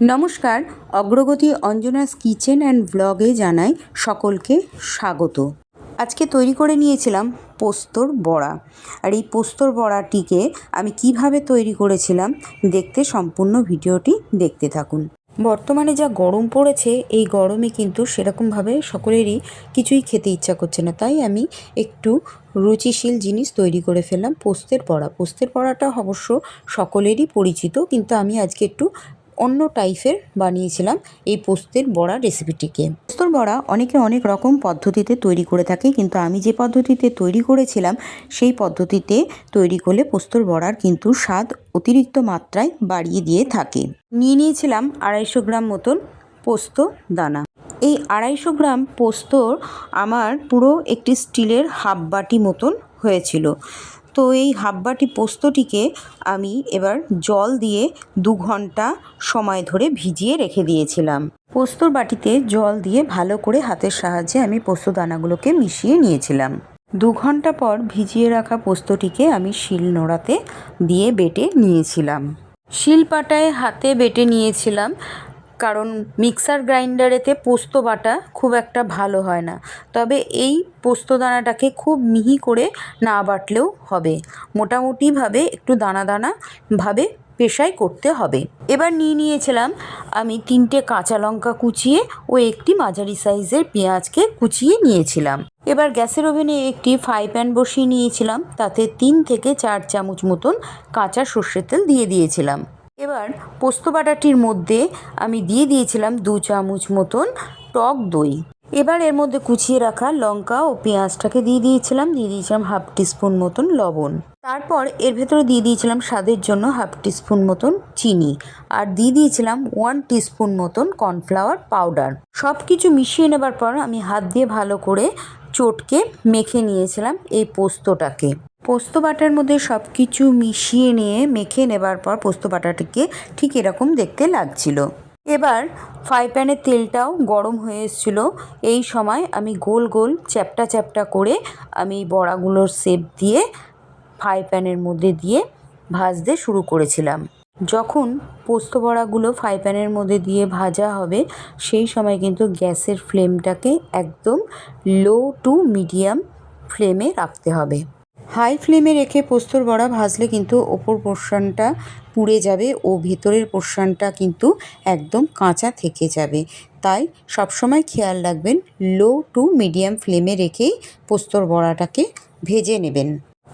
নমস্কার, অগ্রগতি Anjana's kitchen and ব্লগে জানাই সকলকে স্বাগত। আজকে তৈরি করে নিয়েছিলাম পোস্তর বড়া। আর এই পোস্তর বড়াটিকে আমি কীভাবে তৈরি করেছিলাম দেখতে সম্পূর্ণ ভিডিওটি দেখতে থাকুন। বর্তমানে যা গরম পড়েছে, এই গরমে কিন্তু সেরকমভাবে সকলেরই কিছুই খেতে ইচ্ছা করছে না। তাই আমি একটু রুচিশীল জিনিস তৈরি করে ফেললাম পোস্তের বড়া। পোস্তের বড়াটা অবশ্য সকলেরই পরিচিত, কিন্তু আমি আজকে একটু অন্য টাইপের বানিয়েছিলাম এই পোস্তের বড়া রেসিপিটিকে। পোস্তর বড়া অনেকে অনেক রকম পদ্ধতিতে তৈরি করে থাকে, কিন্তু আমি যে পদ্ধতিতে তৈরি করেছিলাম, সেই পদ্ধতিতে তৈরি করলে পোস্তর বড়ার কিন্তু স্বাদ অতিরিক্ত মাত্রায় বাড়িয়ে দিয়ে থাকে। নিয়ে নিয়েছিলাম আড়াইশো গ্রাম মতন পোস্ত দানা। এই আড়াইশো গ্রাম পোস্তর আমার পুরো একটি স্টিলের হাফ বাটি মতন হয়েছিল। তো এই হাফ বাটি পোস্তটিকে আমি এবার জল দিয়ে দু ঘণ্টা সময় ধরে ভিজিয়ে রেখে দিয়েছিলাম। পোস্তর বাটিতে জল দিয়ে ভালো করে হাতের সাহায্যে আমি পোস্ত দানাগুলোকে মিশিয়ে নিয়েছিলাম। দু ঘণ্টা পর ভিজিয়ে রাখা পোস্তটিকে আমি শিল নোড়াতে দিয়ে বেটে নিয়েছিলাম। শিল পাটায় হাতে বেটে নিয়েছিলাম। কারণ মিক্সার গ্রাইন্ডারেতে পোস্ত বাটা খুব একটা ভালো হয় না। তবে এই পোস্ত দানাটাকে খুব মিহি করে না বাটলেও হবে। মোটামুটিভাবে একটু দানা দানা ভাবে পেশাই করতে হবে। এবার নিয়ে নিয়েছিলাম আমি তিনটে কাঁচা লঙ্কা কুচিয়ে ও একটি মাঝারি সাইজের পেঁয়াজকে কুচিয়ে নিয়েছিলাম। এবার গ্যাসের ওভেনে একটি ফ্রাই প্যান বসিয়ে নিয়েছিলাম। তাতে তিন থেকে চার চামচ মতন কাঁচা সর্ষের তেল দিয়ে দিয়েছিলাম। এবার পোস্ত বাটাটির মধ্যে আমি দিয়ে দিয়েছিলাম দু চামচ মতন টক দই। এবার এর মধ্যে কুচিয়ে রাখা লঙ্কা ও পেঁয়াজটাকে দিয়ে দিয়েছিলাম দিয়ে দিয়েছিলাম হাফ টিস্পুন মতন লবণ। তারপর এর ভেতরে দিয়ে দিয়েছিলাম স্বাদের জন্য হাফ টিস্পুন মতন চিনি আর দিয়ে দিয়েছিলাম ওয়ান টিস্পুন মতন কর্নফ্লাওয়ার পাউডার। সব কিছু মিশিয়ে নেবার পর আমি হাত দিয়ে ভালো করে চটকে মেখে নিয়েছিলাম এই পোস্তটাকে। পোস্ত বাটার মধ্যে সব কিছু মিশিয়ে নিয়ে মেখে নেবার পর পোস্ত বাটাটিকে ঠিক এরকম দেখতে লাগছিল। এবার ফ্রাই প্যানের তেলটাও গরম হয়ে এসেছিল। এই সময় আমি গোল গোল চ্যাপটা চ্যাপটা করে আমি বড়াগুলোর শেপ দিয়ে ফ্রাই প্যানের মধ্যে দিয়ে ভাজতে শুরু করেছিলাম। যখন পোস্ত বড়াগুলো ফ্রাই প্যানের মধ্যে দিয়ে ভাজা হবে, সেই সময় কিন্তু গ্যাসের ফ্লেমটাকে একদম লো টু মিডিয়াম ফ্লেমে রাখতে হবে। হাই ফ্লেমে রেখে পোস্তর বড়া ভাজলে কিন্তু ওপর পোর্শনটা পুড়ে যাবে ও ভেতরের পোর্শনটা কিন্তু একদম কাঁচা থেকে যাবে। তাই সবসময় খেয়াল রাখবেন লো টু মিডিয়াম ফ্লেমে রেখেই পোস্তর বড়াটাকে ভেজে নেবেন।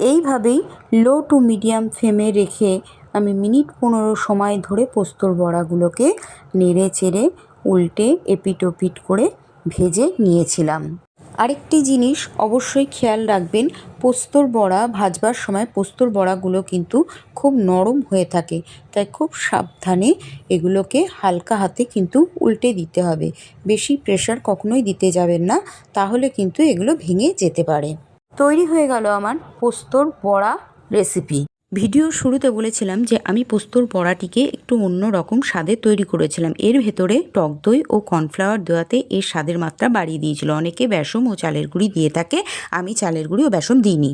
এইভাবেই লো টু মিডিয়াম ফ্লেমে রেখে আমি মিনিট পনেরো সময় ধরে পোস্তর বড়াগুলোকে নেড়ে চেড়ে উল্টে এপিট ওপিট করে ভেজে নিয়েছিলাম। আরেকটি জিনিস অবশ্যই খেয়াল রাখবেন পোস্তর বড়া ভাজবার সময় পোস্তর বড়াগুলো কিন্তু খুব নরম হয়ে থাকে। তাই খুব সাবধানে এগুলোকে হালকা হাতে কিন্তু উল্টে দিতে হবে। বেশি প্রেশার কখনোই দিতে যাবেন না, তাহলে কিন্তু এগুলো ভেঙে যেতে পারে। তৈরি হয়ে গেল আমার পোস্তর বড়া রেসিপি ভিডিও শুরুতে বলেছিলাম যে আমি পোস্তর বড়াটিকে একটু অন্য রকম স্বাদে তৈরি করেছিলাম। এর ভেতরে টক দই ও কর্নফ্লাওয়ার দেওয়াতে এর স্বাদের মাত্রা বাড়িয়ে দিয়েছিল। অনেকে বেসম ও চালের গুঁড়ি দিয়ে থাকে। আমি চালের গুঁড়ি ও বেসম দিইনি।